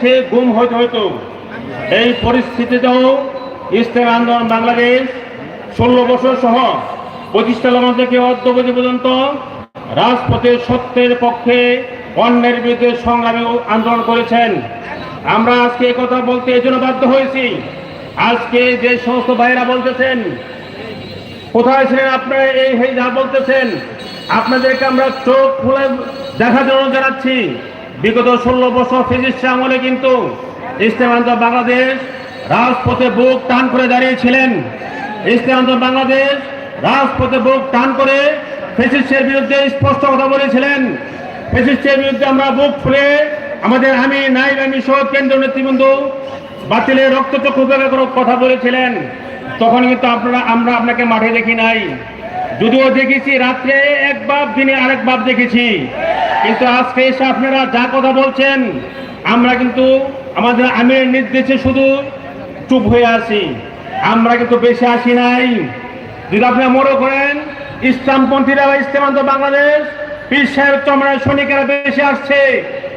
সে গুম হইতে হইতো এই পরিস্থিতিতেও ইসলাম আন্দোলন বাংলাদেশ ষোলো বছর সহ প্রতিষ্ঠা লগ্ন থেকে অদ্যবধি পর্যন্ত রাজপথে সত্যের পক্ষে অন্যের বিরুদ্ধে সংগ্রামে আন্দোলন করেছেন। আমরা আজকে কথা বলতে এই জন্য বাধ্য হয়েছি। আজকে যে সমস্ত ভাইরা বলতেছেন, কোথায় ছিলেন আপনারা এই যা বলতেছেন, আপনাদেরকে আমরা চোখ খুলে দেখার জন্য জানাচ্ছি। বিগত ষোলো বছর ফিজিক্স আমলে কিন্তু ইসলামান্ত বাংলাদেশ রাজপথে বুক টান করে দাঁড়িয়েছিলেন। ইসলামান্ত বাংলাদেশ রাজপথে বুক টান করে ফেসিস্টের বিরুদ্ধে স্পষ্ট কথা বলেছিলেন। ফেসিস্টের বিরুদ্ধে আমরা বুক ফুলে আমাদের আমি নাইব আমি সহ কেন্দ্রীয় নেতৃবৃন্দ বাতিলের রক্তচক্ষু কথা বলেছিলেন। তখন কিন্তু আপনারা, আমরা আপনাকে মাঠে দেখি নাই। যদিও দেখেছি, রাত্রে এক বাপ দিনে আরেক বাপ দেখেছি। কিন্তু আজকে এসে আপনারা যা কথা বলছেন, আমরা কিন্তু আমাদের আমির নির্দেশে শুধু চুপ হয়ে আসি আমরা কিন্তু বেশি আসি নাই। যদি আপনি মনে করেন ইসলামপন্থীরা বা ইসলামান্ত বাংলাদেশ, পীর সাহেব চমড়ায় সৈনিকেরা বেশি আসছে,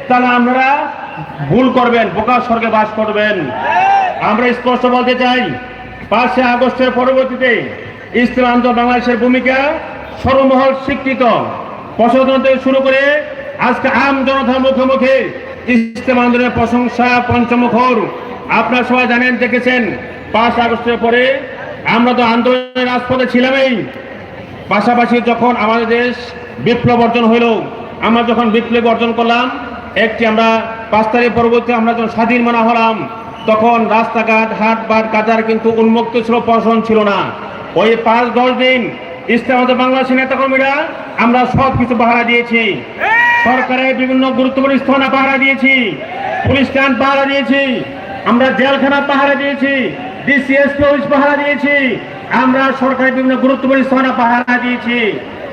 তাহলে আমরা ভুল করবেন, বোকা স্বর্গে বাস করবেন। আমরা স্পষ্ট বলতে চাই, পাঁচই আগস্টের পরবর্তীতে ইসলাম আন্দোলন বাংলাদেশের ভূমিকা সর্বমহল স্বীকৃত। প্রশাসন থেকে শুরু করে আজকে আম জনতার মুখে মুখে ইসলাম আন্দোলনের প্রশংসা পঞ্চমুখর। আপনারা সবাই জানেন, দেখেছেন, পাঁচ আগস্টের পরে আমরা তো আন্দোলনের রাজপথে ছিলামই। পাশাপাশি যখন আমাদের দেশ বিপ্লব অর্জন হইল, আমরা যখন বিপ্লব অর্জন করলাম, একটি আমরা পাঁচ তারিখ পরবর্তী আমরা যখন স্বাধীন মানা হলাম, তখন রাস্তাঘাট হাট বাট কাজার কিন্তু উন্মুক্ত ছিল প্রশাসন ছিল না। ওই পাঁচ, দশ দিন ইসলাম আমাদের বাংলাদেশের নেতাকর্মীরা আমরা সব কিছু পাহারা দিয়েছি। সরকারের বিভিন্ন গুরুত্বপূর্ণ স্থানে পাহারা দিয়েছি। পুলিশ স্ট্যান্ড পাহারা দিয়েছি। আমরা জেলখানা পাহারা দিয়েছি। ডিসিএস অফিস পাহারা দিয়েছি। আমরা সরকারের বিভিন্ন গুরুত্বপূর্ণ স্থানে পাহারা দিয়েছি।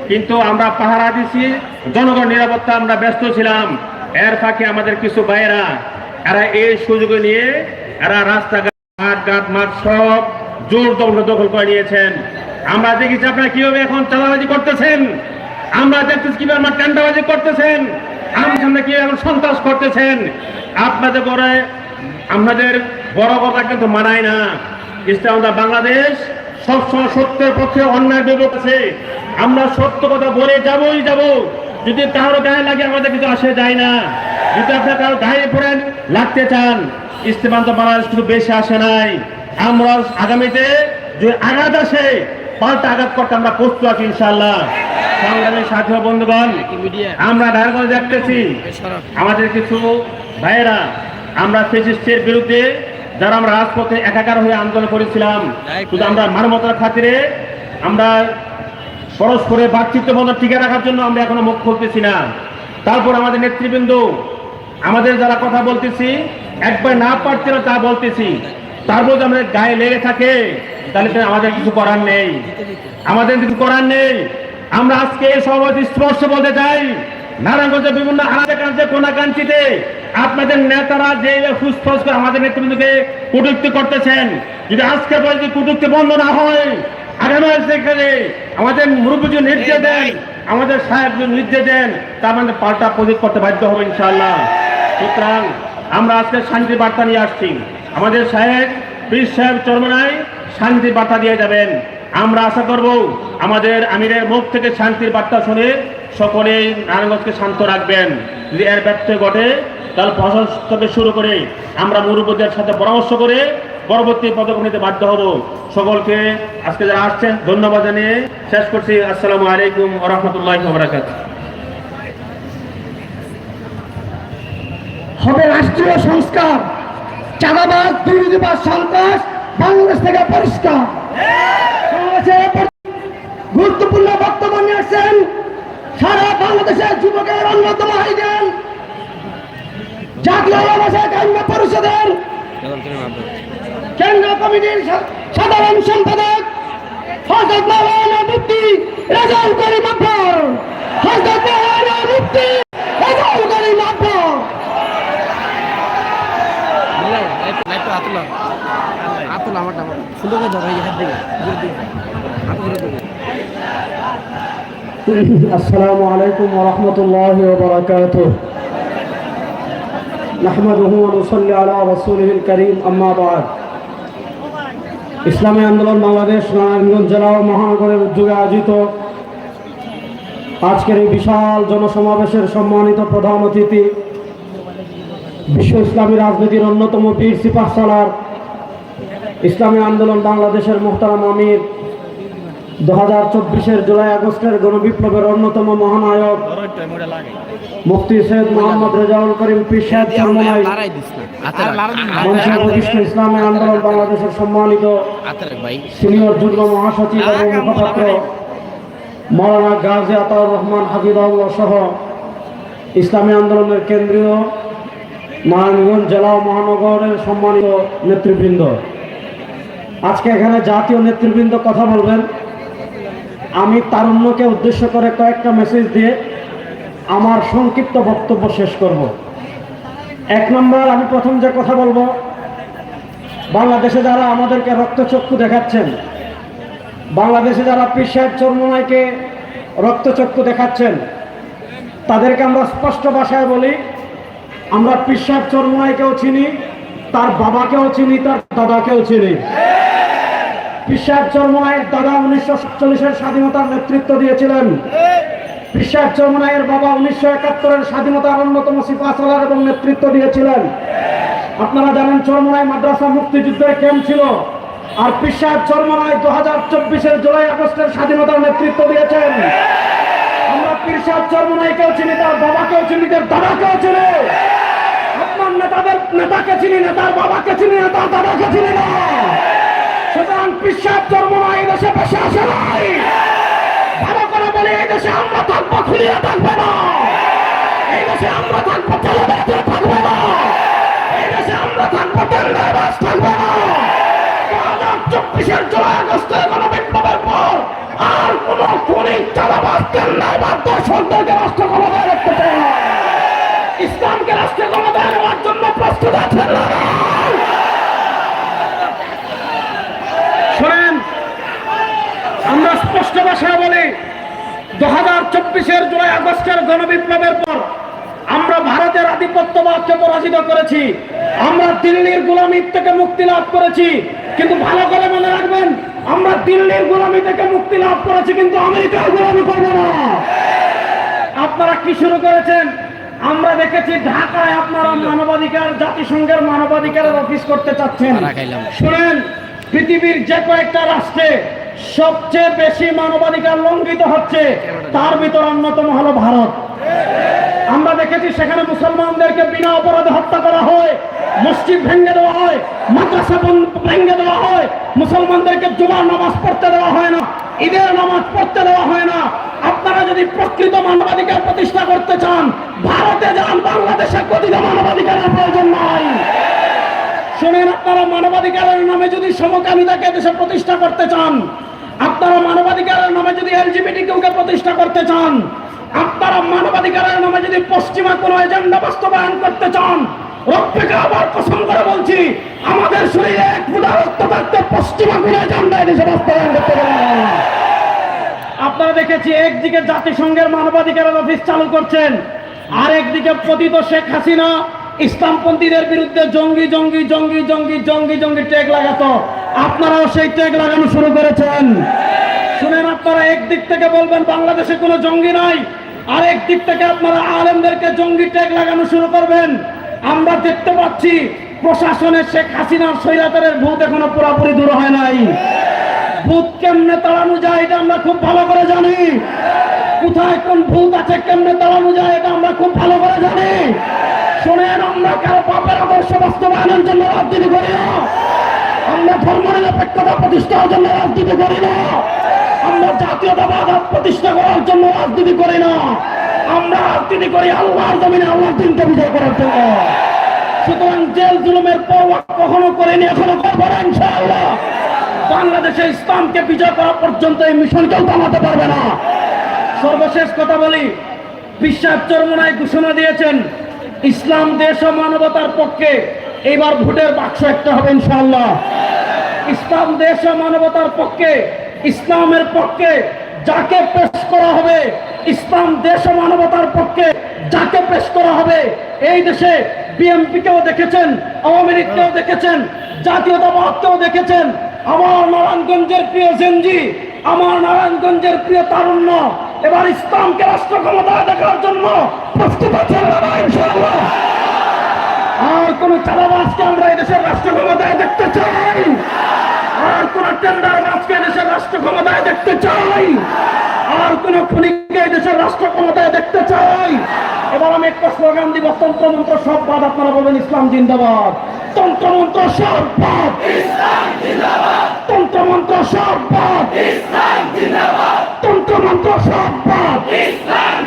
কিন্তু আমরা পাহারা দিয়েছি। জনগণ নিরাপত্তা আমরা ব্যস্ত ছিলাম। এর ফাঁকে আমাদের কিছু ভাইয়েরা, এরা এই সুযোগ নিয়ে এরা রাস্তাঘাট ঘাট মাঠ সব জোর দখল দখল করে নিয়েছেন। আমরা দেখেছি আপনারা কীভাবে এখন চালাবাজি করতেছেন। আমরা দেখতেছি কীভাবে আমার টেন্ডাবাজি করতেছেন। আমরা সামনে কীভাবে সন্ত্রাস করতেছেন। আপনাদের করে আমাদের বড় কথা কিন্তু মানায় না। ইসলাম বাংলাদেশ সবসময় সত্যের পক্ষে অন্যায় আছে আমরা সত্য কথা বলে যাবই যাব। যদি কারও গায়ে লাগে আমাদের কিছু আসে যায় না। যদি আপনার কারও গায়ে পড়েন, লাগতে চান ইস্তেমান্ত বাংলাদেশ কিন্তু বেশি আসে নাই। আমরা আগামীতে যে আঘাত আসে, পাল্টা আঘাত করতে আমরা প্রস্তুত আছি ইনশাল্লাহ সংগ্রামের সাথী বন্ধুগণ আমরা ধারণা দেখতেছি আমাদের কিছু ভাইয়েরা আমরা ফেসিস্টের বিরুদ্ধে যারা আমরা রাজপথে একাকার হয়ে আন্দোলন করেছিলাম শুধু আমরা মানবতার খাতিরে আমরা পরস্পরের ভাতৃত্ব বন্ধন টিকে রাখার জন্য আমরা এখনও মুখ খুলতেছি না। তারপর আমাদের নেতৃবৃন্দ আমাদের যারা কথা বলতেছি একবার না পারছে না তা বলতেছি। তারপর যদি আমাদের গায়ে লেগে থাকে তাহলে আমাদের কিছু করার নেই। আমাদের কিছু করার নেই। আমরা আজকে সভাপতি স্পষ্ট বলতে চাই। নারায়ণগঞ্জের বিভিন্ন আলাদা কাঞ্চে কোনা কাঞ্চিতে আপনাদের নেতারা যে ফুসফস আমাদের নেতৃবৃন্দকে কটুক্তি করতেছেন। যদি আজকে যদি কটুক্তি বন্ধ না হয়, আগামী সেখানে আমাদের মুরব্বী নির্দেশ দেন, আমাদের সাহেব নির্দেশ দেন তা আমাদের পাল্টা প্রযোগ করতে বাধ্য হবে ইনশাআল্লাহ। সুতরাং আমরা আজকে শান্তি বার্তা নিয়ে আসছি। আমাদের সাহেব পীর সাহেব চরমনায় শান্তি বার্তা দিয়ে যাবেন। আমরা আশা করব আমাদের আমিরের মুখ থেকে শান্তির বার্তা শুনে সকলে নারায়ণগঞ্জকে শান্ত রাখবেন। যদি এর ব্যর্থ ঘটে, তাহলে প্রশাসন থেকে শুরু করে আমরা মুরব্বীদের সাথে পরামর্শ করে পরবর্তী পদক্ষেপ নিতে বাধ্য হব। সকলকে আজকে যারা আসছেন, ধন্যবাদ জানিয়ে শেষ করছি। আসসালামু আলাইকুম রহমতুল্লাহ বরাকাত হবে রাষ্ট্রীয় সংস্কার। চাঁদাবাদ দুর্নীতিবাদ সন্ত্রাস বাংলাদেশ থেকে পরিষ্কার। সমাবেশে গুরুত্বপূর্ণ বক্তব্য নিয়ে আসছেন, সারা বাংলাদেশের যুবকের অন্যতম হাইডেন জাতীয় আবাসিক আইন পরিষদের কেন্দ্র কমিটির সাধারণ সম্পাদক হজরত মাওলানা মুফতি রেজাউল করিম আকবর। হজরত মাওলানা মুফতি রেজাউল করিম আকবর লাইটটা হাতুলাম হাতুল আমারটা আমার সুন্দর করে ধরো এই হাত দিকে দূর দিকে হাত ধরে দেবে আসসালামু আলাইকুম ওয়া রাহমাতুল্লাহি ওয়া বারাকাতুহু نحمده ونصلي على رسوله الكريم أما بعد ইসলামী আন্দোলন বাংলাদেশ নারায়ণগঞ্জ জেলা ও মহানগরের উদ্যোগে আয়োজিত আজকের এই বিশাল জনসমাবেশের সম্মানিত প্রধান অতিথি বিশ্ব ইসলামী রাজনীতির অন্যতম বীর সিপাহ সালার ইসলামী আন্দোলন বাংলাদেশের মোহতারাম আমির। দু হাজার চব্বিশের জুলাই আগস্টের গণবিপ্লবের অন্যতম মহানায়ক মুফতি সৈয়দ মোহাম্মদ রেজাউল করিম প্রতিষ্ঠ ইসলামী আন্দোলন বাংলাদেশের সম্মানিত সিনিয়র যুগ্ম মহাসচিব এবং মুখপাত্র মৌলানা গাজী আতাউর রহমান হাফিজাউল্লাহ সহ ইসলামী আন্দোলনের কেন্দ্রীয় নারায়ণগঞ্জ জেলা মহানগরের সম্মানিত নেতৃবৃন্দ। আজকে এখানে জাতীয় নেতৃবৃন্দ কথা বলবেন। আমি তারুণ্যকে উদ্দেশ্য করে কয়েকটা মেসেজ দিয়ে আমার সংক্ষিপ্ত বক্তব্য শেষ করব। এক নম্বর, আমি প্রথম যে কথা বলব, বাংলাদেশে যারা আমাদেরকে রক্তচক্ষু দেখাচ্ছেন, বাংলাদেশে যারা পীর সাহেব চর্মনাইকে রক্তচক্ষু দেখাচ্ছেন, তাদেরকে আমরা স্পষ্ট ভাষায় বলি, আমরা পীর সাহেব চর্মনাইকেও চিনি, তার বাবাকেও চিনি, তার দাদাকেও চিনি। সাহেব চর্মনাইয়ের দাদা উনিশশো সাতচল্লিশের স্বাধীনতার নেতৃত্ব দিয়েছিলেন। সাহেব চর্মনাইয়ের বাবা উনিশশো একাত্তরের স্বাধীনতার অন্যতম সিপাহসালার এবং নেতৃত্ব দিয়েছিলেন। আপনারা জানেন চরমনায় মাদ্রাসা মুক্তিযুদ্ধের ক্যাম্প ছিল। আর সাহেব চরমনায় দু হাজার চব্বিশের জুলাই আগস্টের স্বাধীনতার নেতৃত্ব দিয়েছেন। আমরা পীর সাহেব চরমনাইকেও চিনি, তার বাবাকেও চিনি, তার দাদাকেও চিনি। আপনার নেতাদের নেতাকে চিনি নেতার বাবাকে চিনি নেতার দাদাকে চিনি না। সুতরাং পীর সাহেব চরমনাই এই দেশে বসে আসে নাই। ভালো করে বলি, এই দেশে আমরা থাকব, খুলিয়ে থাকবে না। এই দেশে আমরা থাকব, চলে বেড়াতে থাকবে না। এই দেশে আমরা থাকব টেন্ডার বাস থাকবে না। দু হাজার চব্বিশের জুলাই আগস্টের গণবিপ্লবের পর আর কোন খুনি চালাবাস টেন্ডার বাস দর্শকদেরকে রাষ্ট্র ক্ষমতায় রাখতে চাই ইসলামকে রাষ্ট্র ক্ষমতায় নেওয়ার জন্য প্রস্তুত আছেন না শোনেন আমরা স্পষ্ট ভাষায় বলি দু হাজার চব্বিশের জুলাই আগস্টের গণবিপ্লবের পর আমরা ভারতের আধিপত্যবাদকে পরাজিত করেছি। আমরা দিল্লির গোলামির থেকে মুক্তি লাভ করেছি। কিন্তু ভালো করে মনে রাখবেন আমরা দিল্লির গোলামি থেকে মুক্তি লাভ করেছি কিন্তু আমেরিকার গোলামি করব না। আপনারা কি শুরু করেছেন? আমরা দেখেছি ঢাকায় আপনারা মানবাধিকার জাতিসংঘের মানবাধিকারের অফিস করতে চাচ্ছেন। শুনেন পৃথিবীর যে কয়েকটা রাষ্ট্রে সবচেয়ে বেশি মানবাধিকার লঙ্ঘিত হচ্ছে, তার ভিতর অন্যতম হলো ভারত। আমরা দেখেছি সেখানে মুসলমানদেরকে বিনা অপরাধে হত্যা করা হয়, মসজিদ ভেঙে দেওয়া হয়, মাদ্রাসা ভেঙে দেওয়া হয়, মুসলমানদেরকে জুমার নামাজ পড়তে দেওয়া হয় না, ঈদের নামাজ পড়তে দেওয়া হয় না। আপনারা যদি প্রকৃত মানবাধিকার প্রতিষ্ঠা করতে চান, ভারতে যান, বাংলাদেশে কথিত মানবাধিকারের প্রয়োজন নাই। শুনেন, আপনারা মানবাধিকারের নামে যদি সমকামিতাকে দেশে প্রতিষ্ঠা করতে চান, আপনারা মানবাধিকারের নামে যদি এলজিবিটি কেউকে প্রতিষ্ঠা করতে চান, আপনারা মানবাধিকারের নামে যদি পশ্চিমা কোনো এজেন্ডা বাস্তবায়ন করতে চান রক্ষকে আবার কসম করে বলছি, আমাদের শরীরে এক ফুটা রক্ত থাকতে পশ্চিমা কোনো এজেন্ডা দেশে বাস্তবায়ন করতে আপনারা দেখেছি, একদিকে জাতিসংঘের মানবাধিকারের অফিস চালু করছেন আর একদিকে পতিত শেখ হাসিনা ইসলামপন্থীদের বিরুদ্ধে জঙ্গি জঙ্গি জঙ্গি জঙ্গি জঙ্গি জঙ্গি ট্যাগ লাগাতো। আপনারাও সেই ট্যাগ লাগানো শুরু করেছেন। শুনেন আপনারা, একদিক থেকে বলবেন বাংলাদেশে কোনো জঙ্গি নাই আর একদিক থেকে আপনারা আলেমদেরকে জঙ্গি ট্যাগ লাগানো শুরু করবেন। আমরা দেখতে পাচ্ছি প্রশাসনের শেখ হাসিনার স্বৈরাচারের ভূত এখনও পুরোপুরি দূর হয় নাই। ভূত কেমনে তাড়ানো যায় এটা আমরা খুব ভালো করে জানি। কোথায় কোন ভূত আছে, কেমনে তাড়ানো যায় এটা আমরা খুব ভালো করে জানি। শোনেন আমরা কারও পাপের আদর্শ বাস্তবায়নের জন্য রাজনীতি করি না আমরা ধর্ম নিরপেক্ষতা প্রতিষ্ঠার জন্য রাজনীতি করি না। আমরা জাতীয়তাবাদ প্রতিষ্ঠা করার জন্য রাজনীতি করি না। আমরা রাজনীতি করি আল্লাহর জমিনে, আল্লাহর দিনকে বিজয় করার জন্য। সুতরাং জেল জুলুমের পরোয়া কখনো করেনি, এখনও করব না, ইনশাআল্লাহ। বাংলাদেশে ইসলামকে বিজয় করা পর্যন্ত এই মিশন কেউ থামাতে পারবে না। সর্বশেষ কথা বলি, বিশ্বাস চরমনায় ঘোষণা দিয়েছেন ইসলাম, দেশ ও মানবতার পক্ষে এইবার ভোটের বাক্স একটা হবে ইনশাআল্লাহ। ইসলাম, দেশ ও মানবতার পক্ষে, ইসলামের পক্ষে যাকে পেশ করা হবে, ইসলাম, দেশ ও মানবতার পক্ষে যাকে পেশ করা হবে, এই দেশে বিএনপিকেও দেখেছেন, আওয়ামী লীগকেও দেখেছেন, জাতীয়তাবাদকেও দেখেছেন। আমার নারায়ণগঞ্জের প্রিয় জেনজি, আমার নারায়ণগঞ্জের প্রিয় তারুণ্য এবার ইসলামকে রাষ্ট্র ক্ষমতায় দেখার জন্য প্রস্তুত ইনশাআল্লাহ। আর কোন চালাবাজকে আমরা এদেশের রাষ্ট্র ক্ষমতায় দেখতে চাই? আর কোন টেন্ডার বাজকে দেশের রাষ্ট্র ক্ষমতায় দেখতে চাই? আর কোন খুনিকে দেশের রাষ্ট্র ক্ষমতায় দেখতে চাই? এবার আমি একটা স্লোগান দিব, তন্ত্রমন্ত্র সব বাদ, আপনারা বলবেন ইসলাম জিন্দাবাদ। তন্ত্রমন্ত্র সব বাদ। তন্ত্রমন্ত্র সব বাদ তন্ত্রমন্ত্র সব বাদ ইসলাম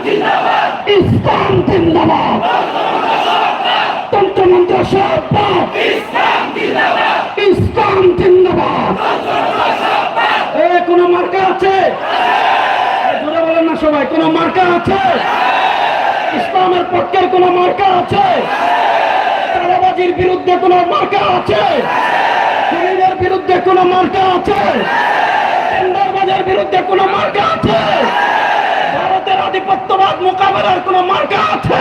জিন্দাবাদ। তন্ত্রমন্ত্র সব বাদ ইসলাম জিন্দাবাদ। এ কোন মার্কা আছে? জোরে বলেন না সবাই কোন মার্কা আছে? ইসলামের পক্ষের কোন মার্কা আছে? চাঁদাবাজির বিরুদ্ধে কোন মার্কা আছে? বিরুদ্ধে কোন মার্কা আছে? টেন্ডারবাজের বিরুদ্ধে কোন মার্কা আছে? ভারতের আধিপত্যবাদ মোকাবেলার কোন মার্কা আছে?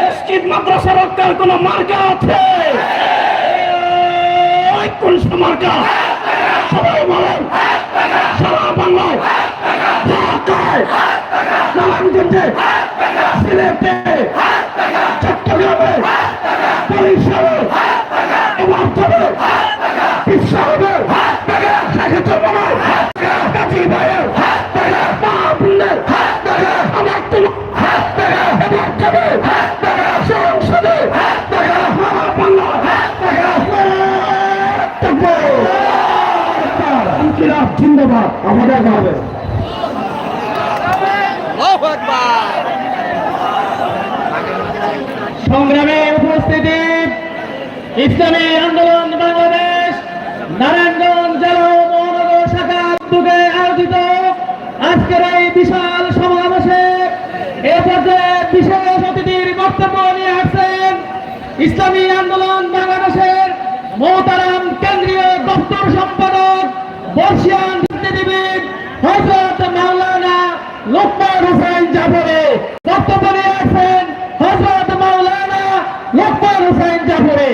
মসজিদ, মাদ্রাসা রক্ষার কোন মার্কা আছে? সিলেটে, চট্টগ্রামে, বরিশালে এবার তবে বিশ্ববে শেখে চরমায় গাজী ভাইয়ের মা বোনদের আমার তো এবার তবে সংসদে সারা বাংলা ইনকিলাব হবে সংগ্রামে উপস্থিতি ইসলামী আন্দোলন বাংলাদেশ, নারায়ণগঞ্জ জেলা মহানগর শাখা উদ্যোগে আয়োজিত আজকের এই বিশাল এ পর্যায়ে বিশেষ অতিথির বক্তব্য নিয়ে আসছেন ইসলামী আন্দোলন বাংলাদেশের মোহতারাম কেন্দ্রীয় দপ্তর সম্পাদক বর্ষিয়ান রাজনীতিবিদ হজরত মাওলানা লোকমান হোসেন জাফরে। বক্তব্য নিয়ে আসছেন হজরত মাওলানা লোকমান হোসেন জাফরে।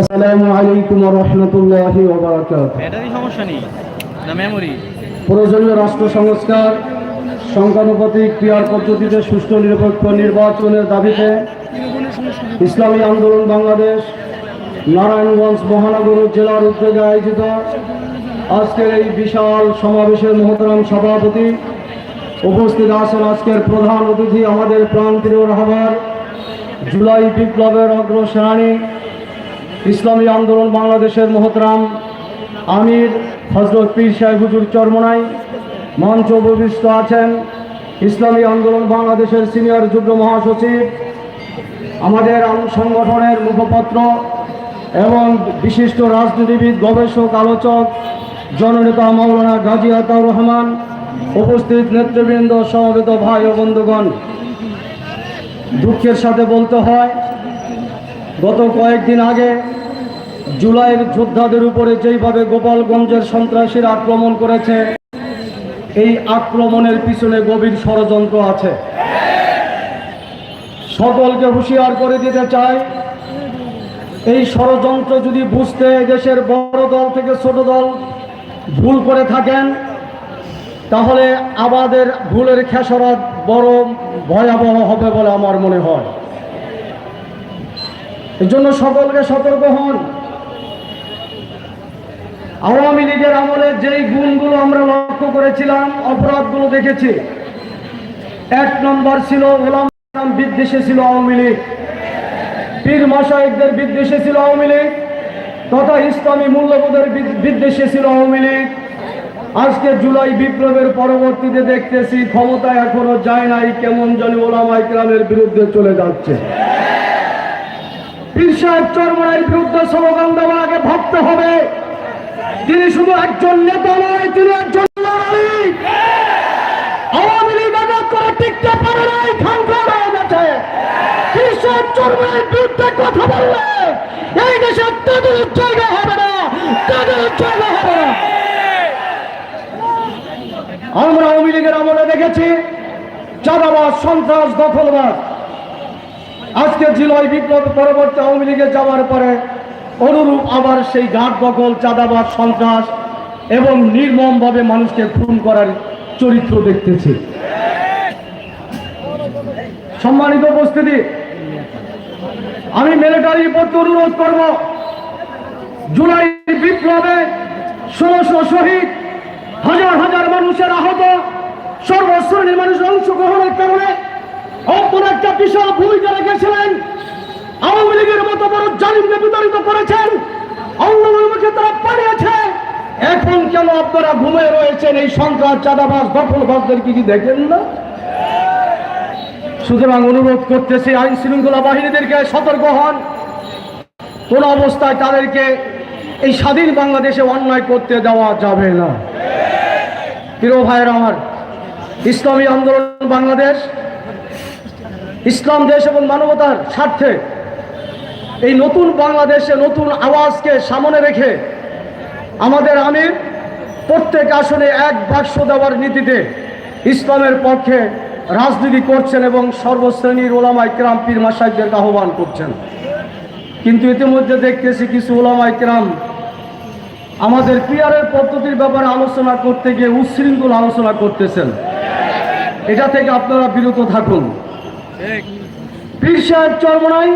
আসসালামু আলাইকুম ওয়া রাহমাতুল্লাহি ওয়া বারাকাতুহু। ব্যাটারি সমস্যা নেই না মেমোরি প্রয়োজনীয় রাষ্ট্র সংস্কার, সংখ্যানুপাতিক ক্রিয়ার পদ্ধতিতে সুষ্ঠু নিরপেক্ষ নির্বাচনের দাবিতে ইসলামী আন্দোলন বাংলাদেশ, নারায়ণগঞ্জ মহানগর জেলার উদ্যোগে আয়োজিত আজকের এই বিশাল সমাবেশের মহতরাম সভাপতি উপস্থিত আছেন আজকের প্রধান অতিথি আমাদের প্রান্তীয় রাহবার, জুলাই বিপ্লবের অগ্রসেনানী ইসলামী আন্দোলন বাংলাদেশের মহতরাম আমির হজরত পীর সাহেব হুজুর চরমনাই মঞ্চ উপবিষ্ট আছেন, ইসলামী আন্দোলন বাংলাদেশের সিনিয়র যুগ্ম মহাসচিব, আমাদের আম- সংগঠনের মুখপত্র এবং বিশিষ্ট রাজনীতিবিদ, গবেষক, আলোচক, জননেতা মাওলানা গাজী আতাউর রহমান, উপস্থিত নেতৃবৃন্দ, সমবেত ভাই ও বন্ধুগণ। দুঃখের সাথে বলতে হয়, গত কয়েকদিন আগে জুলাইয়ের যোদ্ধাদের উপরে যেইভাবে গোপালগঞ্জের সন্ত্রাসীরা আক্রমণ করেছে, এই আক্রমণের পিছনে গভীর ষড়যন্ত্র আছে। সকলকে হুঁশিয়ার করে দিতে চাই, এই ষড়যন্ত্র যদি বুঝতে দেশের বড় দল থেকে ছোট দল ভুল করে থাকেন, তাহলে আমাদের ভুলের খেসরাত বড় ভয়াবহ হবে বলে আমার মনে হয়। এই জন্য সকলকে সতর্ক হন। আওয়ামী লীগের আমলে যেই গুণগুলো আমরা লক্ষ্য করেছিলাম, অপরাধগুলো দেখেছি। এক নম্বর ছিল ওলাম বিদ্বেষে ছিল আওয়ামী লীগ। পীর মাসাইকদের বিদ্বেষে ছিল আওয়ামী লীগ, তথা ইসলামী মূল্যবোধের বিদ্বেষে ছিল আওয়ামী লীগ। আজকে জুলাই বিপ্লবের পরবর্তীতে দেখতেছি, ক্ষমতা এখনও যায় নাই, কেমন জানি ওলামা ইকরামের বিরুদ্ধে চলে যাচ্ছে। পীর সাহেব চরমনের বিরুদ্ধে স্লোগান দেওয়া আগে ভাবতে হবে। তিনি শুধু একজন নেতা নয়, তিনি একজন আওয়ামী লীগ আজাদ করে টিকতে পারে নাই বিরুদ্ধে কথা বললে? এই দেশে তাদের জায়গা হবে না, তাদের জায়গা হবে না। আমরা আওয়ামী লীগের আমলে দেখেছি, চাঁদাবাজ, সন্ত্রাস, দখলবাজ। আজকে জিলয় বিপ্লব পরবর্তী আওয়ামী লীগে যাওয়ার পরে অনুরূপ আবার সেই ঘাট দখল চাঁদাবাজ, সন্ত্রাস এবং নির্মমভাবে মানুষকে খুন করার চরিত্র দেখতেছি। সম্মানিত উপস্থিতি, আমি মিলিটারির প্রতি অনুরোধ করব, জুলাই বিপ্লবে ষোলোশো শহীদ, হাজার হাজার মানুষের আহত, সর্বশ্রেণীর মানুষ অংশগ্রহণের কারণে অপর একটা বিশাল ভূমিকা রেখেছিলেন আওয়ামী লীগের মতো বড় জালিমকে বিতাড়িত করেছেন। অঙ্গমুখে তারা পালিয়েছে। এখন কেন আপনারা ঘুমিয়ে রয়েছেন? এই সন্ত্রাস, চাঁদাবাজ, দখলবাজদের কি কি দেখেন না? সুতরাং অনুরোধ করতেছি, আইন শৃঙ্খলা বাহিনীদেরকে সতর্ক হন। কোন অবস্থায় তাদেরকে এই স্বাধীন বাংলাদেশে অন্যায় করতে দেওয়া যাবে না। প্রিয় ভাইয়ের আমার, ইসলামী আন্দোলন বাংলাদেশ, ইসলাম দেশ এবং মানবতার স্বার্থে এই নতুন বাংলাদেশে নতুন আওয়াজকে সামনে রেখে আমাদের আমির প্রত্যেক আসনে এক বাক্স দেওয়ার নীতিতে ইসলামের পক্ষে রাজনীতি করছেন এবং সর্বশ্রেণীর ওলামাই ক্রাম পীর মাসাইকদেরকে আহ্বান করছেন। কিন্তু ইতিমধ্যে দেখতেছি কিছু ওলামাই ক্রাম আমাদের পিয়ারের পদ্ধতির ব্যাপারে আলোচনা করতে গিয়ে উচ্ছৃঙ্খল আলোচনা করতেছেন। এটা থেকে আপনারা বিরত থাকুন। পীর সাহেব চরমনাই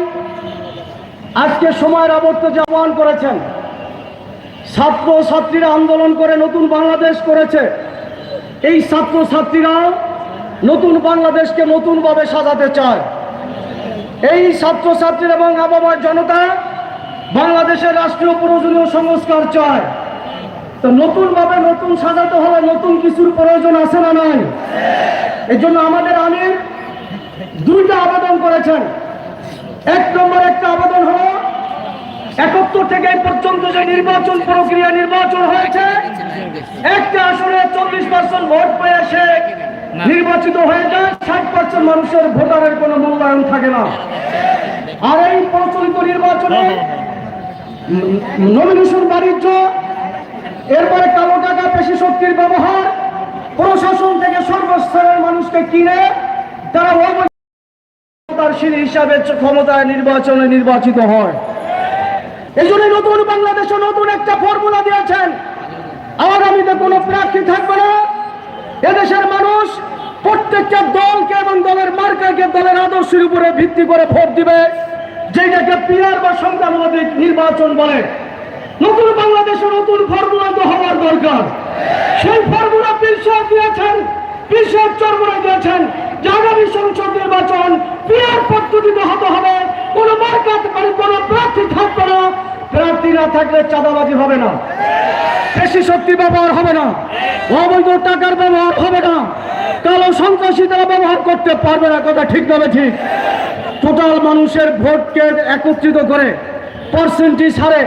আজকে সময়ের আবর্ত যে আহ্বান করেছেন, ছাত্র ছাত্রীরা আন্দোলন করে নতুন বাংলাদেশ করেছে। এই ছাত্র ছাত্রীরা নতুন বাংলাদেশকে নতুনভাবে সাজাতে চায়। এই ছাত্র ছাত্রীরা এবং আবহাওয়ার জনতা বাংলাদেশের রাষ্ট্রীয় প্রয়োজনীয় সংস্কার চায়। তো নতুনভাবে নতুন সাজাতে হলে নতুন কিছুর প্রয়োজন আছে না নাই? এই জন্য আমাদের আমির দুইটা আবেদন করেছেন। এক নম্বর একটা আবেদন হলো, একাত্তর থেকে পর্যন্ত যে নির্বাচন প্রক্রিয়া নির্বাচন হয়েছে, একটা আসনে চল্লিশ পার্সেন্ট ভোট পেয়ে সে নির্বাচিত হয়ে যায়, ষাট পার্সেন্ট মানুষের ভোটারের কোনো মূল্যায়ন থাকে না। আর এই প্রচলিত নির্বাচনে নমিনেশন বাণিজ্য, এরপরে কালো টাকা, পেশি শক্তির ব্যবহার, প্রশাসন থেকে সর্বস্তরের মানুষকে কিনে, তারা অবৈধ হিসাবে ক্ষমতায় নির্বাচনে নির্বাচিত হয়। এই জন্য নতুন বাংলাদেশে নতুন একটা ফর্মুলা দিয়েছেন। আগামীতে কোনো প্রার্থী থাকবে না। এদেশের মানুষ প্রত্যেকটা দলকে এবং দলের মার্কাকে দলের আদর্শের উপরে ভিত্তি করে ভোট দিবে, যেটাকে পিয়ার বা সংখ্যানুপাতিক নির্বাচন বলে। নতুন বাংলাদেশে নতুন ফর্মুলা তো হওয়ার দরকার। সেই ফর্মুলা পিসাব দিয়েছেন পিসাব চর্মরা দিয়েছেন যে আগামী সংসদ নির্বাচন পিয়ার পদ্ধতিতে হতে হবে, কোনো মার্কাত মানে কোনো প্রার্থী থাকবে না। প্রার্থী না থাকলে চাঁদাবাজি হবে না। বেশি শক্তি ব্যবহার হবে না। অবৈধ টাকার ব্যবহার হবে না। কালো সন্ত্রাসী তারা ব্যবহার করতে পারবে না, কথা ঠিক তবে ঠিক টোটাল মানুষের ভোটকে একত্রিত করে পার্সেন্টেজ হারে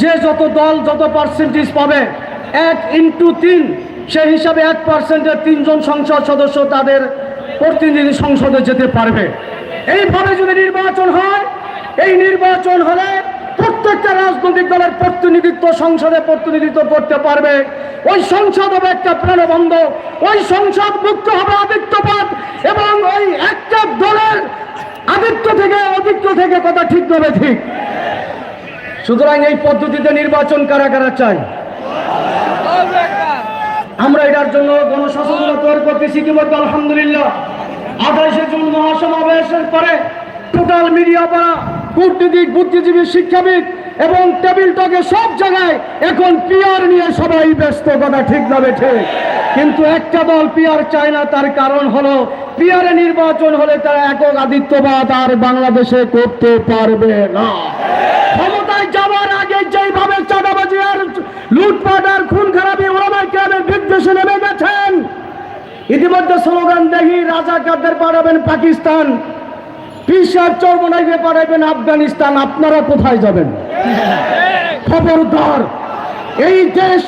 যে যত দল যত পার্সেন্টেজ পাবে, এক ইন্টু তিন, সেই হিসাবে এক পার্সেন্টের তিনজন সংসদ সদস্য তাদের প্রতিনিধি সংসদে যেতে পারবে। এইভাবে যদি নির্বাচন হয়, এই নির্বাচন হলে প্রত্যেকটা রাজনৈতিক দলের প্রতিনিধিত্ব, সংসদে প্রতিনিধিত্ব করতে পারবে। ওই সংসদ হবে একটা প্রাণবন্ধ। ওই সংসদ মুক্ত হবে আদিত্যপাত এবং ওই একটা দলের আদিত্য থেকে অদিত্য থেকে কথা ঠিক হবে ঠিক। সুতরাং এই পদ্ধতিতে নির্বাচন কারা কারা চাই আমরা এটার জন্য গণসচেতনতার প্রতি ইতিমধ্যে আলহামদুলিল্লাহ। আঠাইশে জুন মহাসমাবেশের পরে টোটাল মিডিয়া বা কূটনীতিক, বুদ্ধিজীবী, শিক্ষাবিদ এবং টেবিল টকে সব জায়গায় এখন পিয়ার নিয়ে সবাই ব্যস্ত, কথা ঠিক যাবে ঠিক কিন্তু একটা দল পিয়ার চায় না, তার কারণ হলো পিয়ারে নির্বাচন হলে তারা একক আদিত্যবাদ আর বাংলাদেশে করতে পারবে না। ক্ষমতায় যাওয়ার আগে যেইভাবে চাঁদাবাজি আর লুটপাট আর খুন খারাপি ওলামাই কেরামের বিদ্বেষে নেমে গেছেন, ইতিমধ্যে স্লোগান দেখি রাজা রাজাকারদের পাঠাবেন পাকিস্তান। পিসার চর্মনাইকে পাঠাইবেন আফগানিস্তান, আপনারা কোথায় যাবেন? খবরদার, এই দেশ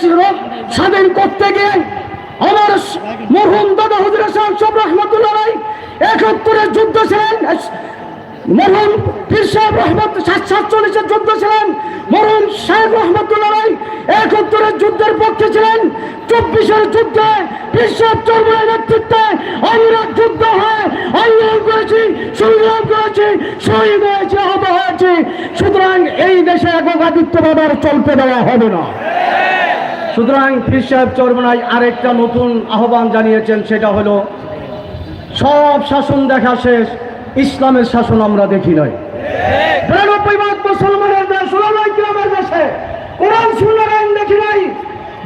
স্বাধীন করতে গিয়ে আমার মোহন দাদা হুজুর সাহেব সব রহমতুল্লাহ একাত্তরের যুদ্ধ ছিলেন মরহুম পীর সাহেব রহমত সাতচল্লিশের যুদ্ধ ছিলেন। মরহুম সাহেব রহমতুল্লাহ একাত্তরের যুদ্ধের পক্ষে ছিলেন। চব্বিশের যুদ্ধে পীর সাহেব চর্মের নেতৃত্বে আমরা যুদ্ধ হয়। আন্দোলন করেছি সংগ্রাম করেছি, শহীদ হয়েছে, আহত হয়েছে। সুতরাং এই দেশে একাধিত্ববাদ আর চলতে দেওয়া হবে না। সুতরাং পীর সাহেব চরমনায় আরেকটা নতুন আহ্বান জানিয়েছেন, সেটা হলো, সব শাসন দেখা শেষ। ইসলামের শাসন আমরা দেখি নাই। বিরানব্বই ভাগ মুসলমানের দেশ গ্রামের দেশে। কোরআন শুনলেন আইন দেখি নাই।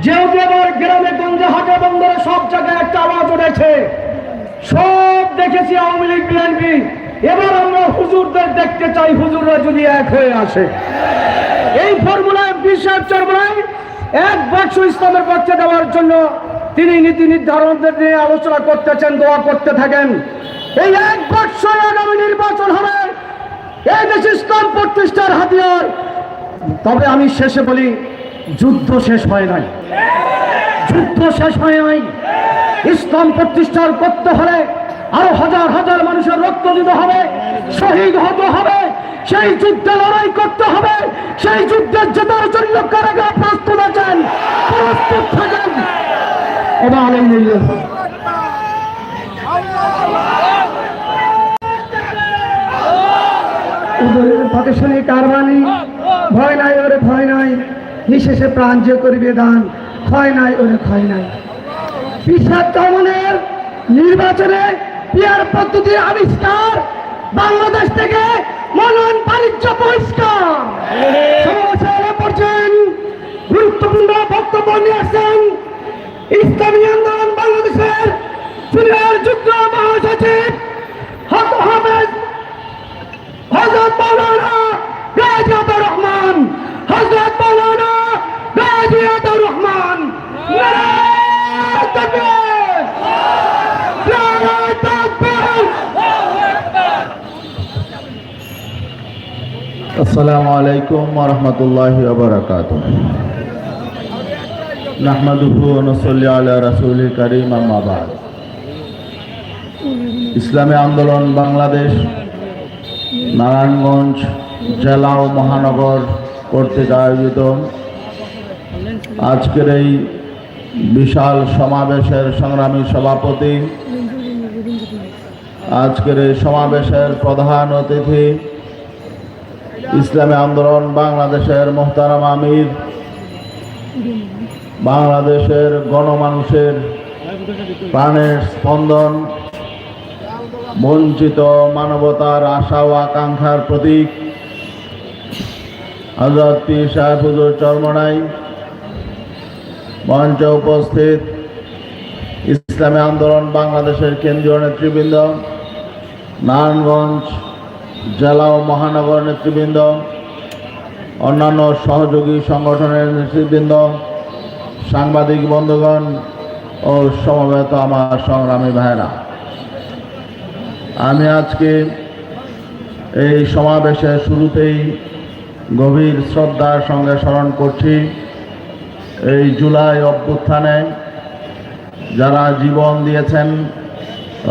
যেহেতু এবার গ্রামে গঞ্জে, হাটে, বন্দরে সব জায়গায় একটা আওয়াজ উঠেছে। সব দেখেছি আওয়ামী লীগ, বিএনপি। এবার আমরা হুজুরদের দেখতে চাই, হুজুররা যদি এক হয়ে আসে। এই ফর্মুলায় বিশ্বাস চর্মায় এক বাক্স ইসলামের পক্ষে দেওয়ার জন্য তিনি নীতি নির্ধারণদের নিয়ে আলোচনা করতেছেন দোয়া করতে থাকেন। এই এক বাক্স আগামী নির্বাচন হবে। এই দেশে ইসলাম প্রতিষ্ঠার হাতিয়ার। তবে আমি শেষে বলি, যুদ্ধ শেষ হয় নাই। যুদ্ধ শেষ হয় নাই। ইসলাম প্রতিষ্ঠার করতে হলে আরও হাজার হাজার মানুষের রক্ত দিতে হবে, শহীদ হতে হবে, সেই যুদ্ধে লড়াই করতে হবে, সেই যুদ্ধে জেতার জন্য কারাগার প্রস্তুত আছেন, প্রস্তুত থাকেন। এবার আলহামদুলিল্লাহ পথে কারবানি ভয় নাই ওরে ভয় নাই, নিশেষে প্রাণ যে করিবে দান। ক্ষয় নাই ওরে ক্ষয় নাই। পিসাব দমনের নির্বাচনে পিয়ার পদ্ধতির আবিষ্কার বাংলাদেশ থেকে মনোনয়ন বাণিজ্য বহিষ্কার গুরুত্বপূর্ণ বক্তব্য নিয়ে আসছেন ইসলামী আন্দোলন সিনিয়র যুগ্ম মহাসচিব হক হাফেজ হজরত মৌলানা গাজিয়াতুর রহমান হজরত মৌলানা গাজিয়াতুর রহমান নারায়ে তাকবীর নারায়ে তাকবীর السلام عليكم ورحمة الله وبركاته نحمده ونصلي على رسول الكريم أما بعد ইসলামী আন্দোলন বাংলাদেশ, নারায়ণগঞ্জ জেলা ও মহানগর কর্তৃক আয়োজিত। আজকের এই বিশাল সমাবেশের সংগ্রামী সভাপতি, আজকের এই সমাবেশের প্রধান অতিথি, ইসলামী আন্দোলন বাংলাদেশের মোহতারাম আমির, বাংলাদেশের গণমানুষের প্রাণের স্পন্দন বঞ্চিত মানবতার আশা ও আকাঙ্ক্ষার প্রতীক। হজরত পীর হুজুর চরমনাই, মঞ্চে উপস্থিত ইসলামী আন্দোলন বাংলাদেশের কেন্দ্রীয় নেতৃবৃন্দ, নারায়ণগঞ্জ জেলা ও মহানগর নেতৃবৃন্দ, অন্যান্য সহযোগী সংগঠনের নেতৃবৃন্দ, সাংবাদিক বন্ধুগণ ও সমবেত আমার সংগ্রামী ভাইরা আমি আজকে এই সমাবেশের শুরুতেই গভীর শ্রদ্ধার সঙ্গে স্মরণ করছি। এই জুলাই অভ্যুত্থানে যারা জীবন দিয়েছেন,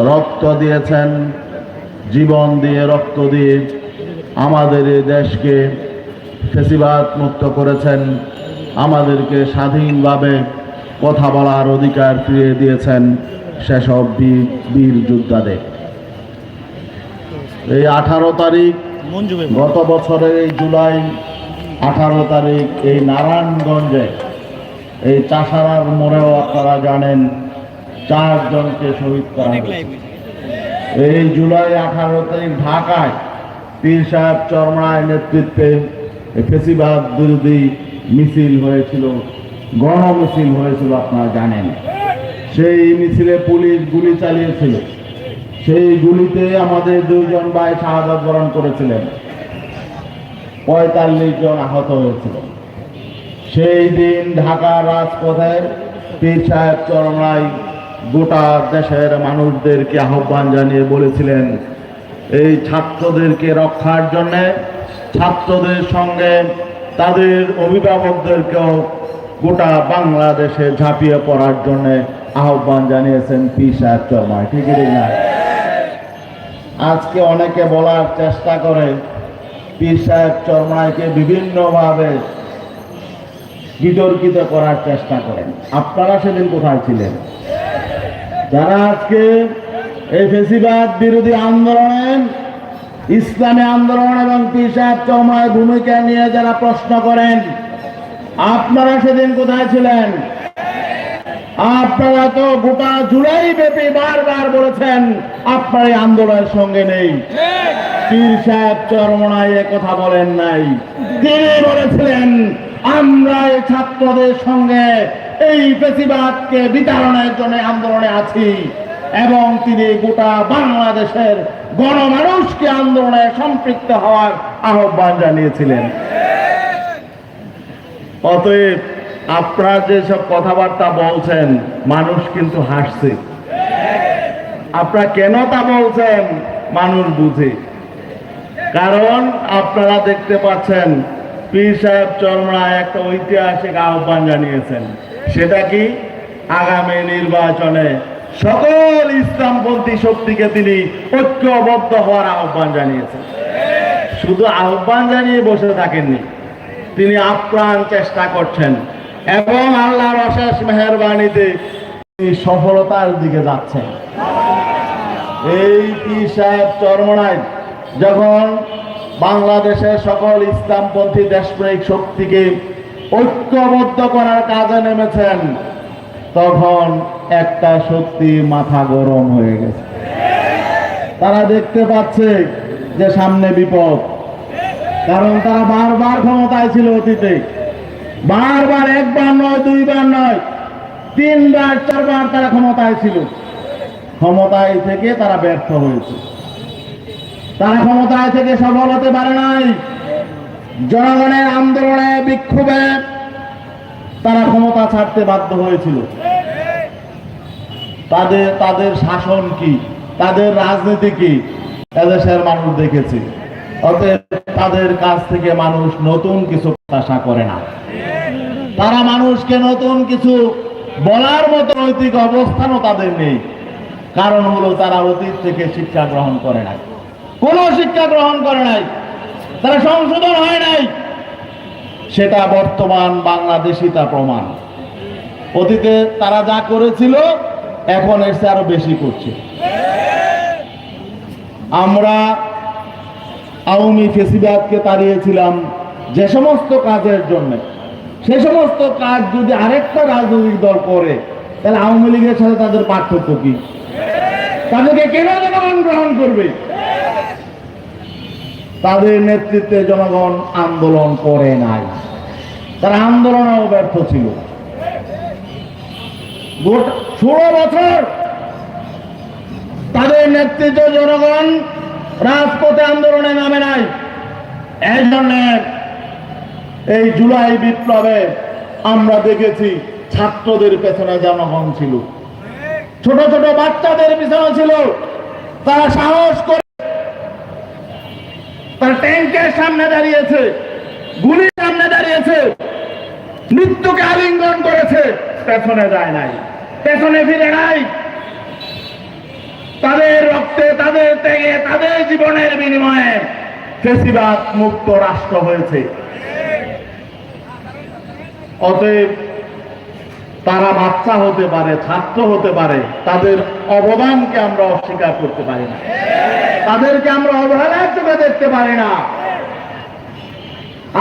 রক্ত দিয়েছেন, জীবন দিয়ে রক্ত দিয়ে আমাদের এই দেশকে ফেসিবাদ মুক্ত করেছেন, আমাদেরকে স্বাধীনভাবে কথা বলার অধিকার ফিরিয়ে দিয়েছেন সেসব বীর বীর যোদ্ধাদের। এই আঠারো তারিখ গত বছরের এই জুলাই আঠারো তারিখ এই নারায়ণগঞ্জে এই চাষারার মোড়েও আপনারা জানেন চারজনকে শহীদ করা এই জুলাই আঠারো তারিখ ঢাকায় পীর সাহেব চরমায় নেতৃত্বে ফেসিবাদ বিরোধী মিছিল হয়েছিল গণ মিছিল হয়েছিল আপনারা জানেন। সেই মিছিলে পুলিশ গুলি চালিয়েছিল। সেই গুলিতে আমাদের দুইজন ভাই শাহাদত বরণ করেছিলেন। পঁয়তাল্লিশ জন আহত হয়েছিল। সেই দিন ঢাকার রাজপথে পীর সাহেব চরমায় গোটা দেশের মানুষদেরকে আহ্বান জানিয়ে বলেছিলেন, এই ছাত্রদেরকে রক্ষার জন্য ছাত্রদের সঙ্গে তাদের অভিভাবকদেরকেও গোটা বাংলাদেশে ঝাঁপিয়ে পড়ার জন্য আহ্বান জানিয়েছেন পি সাহেব চরমায় ঠিক না? আজকে অনেকে বলার চেষ্টা করে, পীর সাহেব চরমাইকে বিভিন্নভাবে বিতর্কিত করার চেষ্টা করেন। আপনারা সেদিন কোথায় ছিলেন? যারা আজকে এই ফেসিবাদ বিরোধী আন্দোলনে, ইসলামী আন্দোলন এবং পীর সাহেব চরমায় ভূমিকা নিয়ে যারা প্রশ্ন করেন, আপনারা সেদিন কোথায় ছিলেন? আপনারা তো গোটা জুলাই ব্যাপী বারবার বলেছেন, আপনার এই আন্দোলনের সঙ্গে নেই। পীর সাহেব কথা বলেন নাই। তিনি বলেছিলেন, আমরা এই ছাত্রদের সঙ্গে এই প্রতিবাদকে বিতরণের জন্য আন্দোলনে আছি এবং তিনি গোটা বাংলাদেশের গণমানুষকে আন্দোলনে সম্পৃক্ত হওয়ার আহ্বান জানিয়েছিলেন। অতএব আপনারা যেসব কথাবার্তা বলছেন, মানুষ কিন্তু হাসছে। আপনারা কেন তা বলছেন, মানুষ বুঝে। কারণ আপনারা দেখতে পাচ্ছেন, পীর সাহেব চরমরা একটা ঐতিহাসিক আহ্বান জানিয়েছেন। সেটা কি? আগামী নির্বাচনে সকল ইসলামপন্থী শক্তিকে তিনি ঐক্যবদ্ধ হওয়ার আহ্বান জানিয়েছেন। শুধু আহ্বান জানিয়ে বসে থাকেননি, তিনি আপ্রাণ চেষ্টা করছেন। এবং আল্লাহর অশেষ মেহরবানিতে সফলতার দিকে যাচ্ছেন। এই পি সাহেব চরমনায় যখন বাংলাদেশের সকল ইসলামপন্থী দেশপ্রেমিক শক্তিকে ঐক্যবদ্ধ করার কাজে নেমেছেন, তখন একটা শক্তি মাথা গরম হয়ে গেছে। তারা দেখতে পাচ্ছে যে সামনে বিপদ, কারণ তারা বারবার ক্ষমতায় ছিল অতীতে। বারবার, একবার নয়, দুইবার নয়, তিনবার, চারবার তারা ক্ষমতায় ছিল। ক্ষমতায় থেকে তারা ব্যর্থ হয়েছে। তারা ক্ষমতায় থেকে সফল হতে পারে নাই। জনগণের আন্দোলনে বিক্ষোভে তারা ক্ষমতা ছাড়তে বাধ্য হয়েছিল। তাদের তাদের শাসন কি? তাদের রাজনীতি কি? এদেশের মানুষ দেখেছে। অতএব তাদের কাছ থেকে মানুষ নতুন কিছু আশা করে না। তারা মানুষকে নতুন কিছু বলার মতো নৈতিক অবস্থানও তাদের নেই। কারণ হলো তারা অতীত থেকে শিক্ষা গ্রহণ করে নাই। কোনো শিক্ষা গ্রহণ করে নাই। তারা সংশোধন হয় নাই। সেটা বর্তমান বাংলাদেশি তা প্রমাণ। অতীতে তারা যা করেছিল, এখন এসে আরও বেশি করছে। আমরা আওয়ামী ফেসিবাদকে তাড়িয়েছিলাম যে সমস্ত কাজের জন্য। সে সমস্ত কাজ যদি আরেকটা রাজনৈতিক দল করে, তাহলে আওয়ামী লীগের সাথে তাদের পার্থক্য কি? তাদেরকে কেন জনগণ গ্রহণ করবে? তাদের নেতৃত্বে জনগণ আন্দোলন করে নাই। তারা আন্দোলনেও ব্যর্থ ছিল। ষোলো বছর তাদের নেতৃত্বে জনগণ রাজপথে আন্দোলনে নামে নাই। এই জন্য এই জুলাই বিপ্লবে আমরা দেখেছি ছাত্রদের পেছনে জনগণ ছিল। ছোট ছোট বাচ্চাদের পিছনে ছিল। তারা সাহস করে তারা ট্যাঙ্কের সামনে দাঁড়িয়েছে, গুলির সামনে দাঁড়িয়েছে, মৃত্যুকে আলিঙ্গন করেছে, পেছনে যায় নাই, পেছনে ফিরে নাই। তাদের রক্তে, তাদের ত্যাগে, তাদের জীবনের বিনিময়ে ফেসিবাদ মুক্ত রাষ্ট্র হয়েছে। অতএব তারা বাচ্চা হতে পারে, ছাত্র হতে পারে, তাদের অবদানকে আমরা অস্বীকার করতে পারি না। তাদেরকে আমরা অবহেলার চোখে দেখতে পারি না।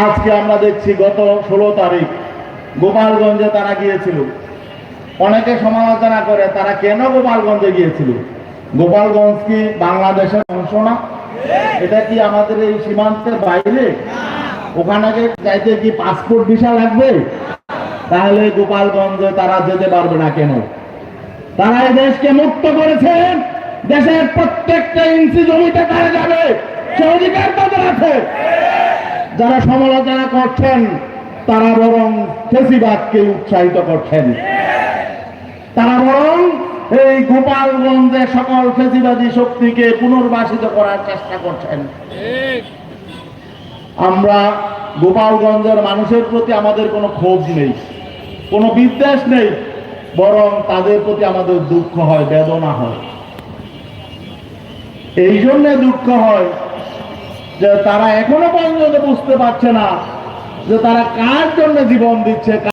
আজকে আমরা দেখছি গত ষোলো তারিখ গোপালগঞ্জে তারা গিয়েছিল। অনেকে সমালোচনা করে, তারা কেন গোপালগঞ্জে গিয়েছিল? গোপালগঞ্জ কি বাংলাদেশের অংশ না? এটা কি আমাদের এই সীমান্তের বাইরে? ওখানে যাইতে কি পাসপোর্ট ভিসা লাগবে? তাহলে গোপালগঞ্জে তারা যেতে পারবে না কেন? তারা দেশকে মুক্ত করেছেন দেশের প্রত্যেকটা ইঞ্চি জমিতে তারা যাবে। অধিকার তাদের আছে। যারা সমালোচনা করছেন, তারা বরং ফেসিবাদকে উৎসাহিত করছেন। তারা বরং এই গোপালগঞ্জে সকল ফেসিবাদী শক্তিকে পুনর্বাসিত করার চেষ্টা করছেন। আমরা গোপালগঞ্জের মানুষের প্রতি আমাদের কোনো ক্ষোভ নেই। কোনো বিদ্বেষ নেই, বরং তাদের প্রতি আমাদের দুঃখ হয়, বেদনা হয়। এই জন্য দুঃখ হয় যে তারা এখনও পর্যন্ত বুঝতে পারছে না যে তারা কার জন্য জীবন দিচ্ছে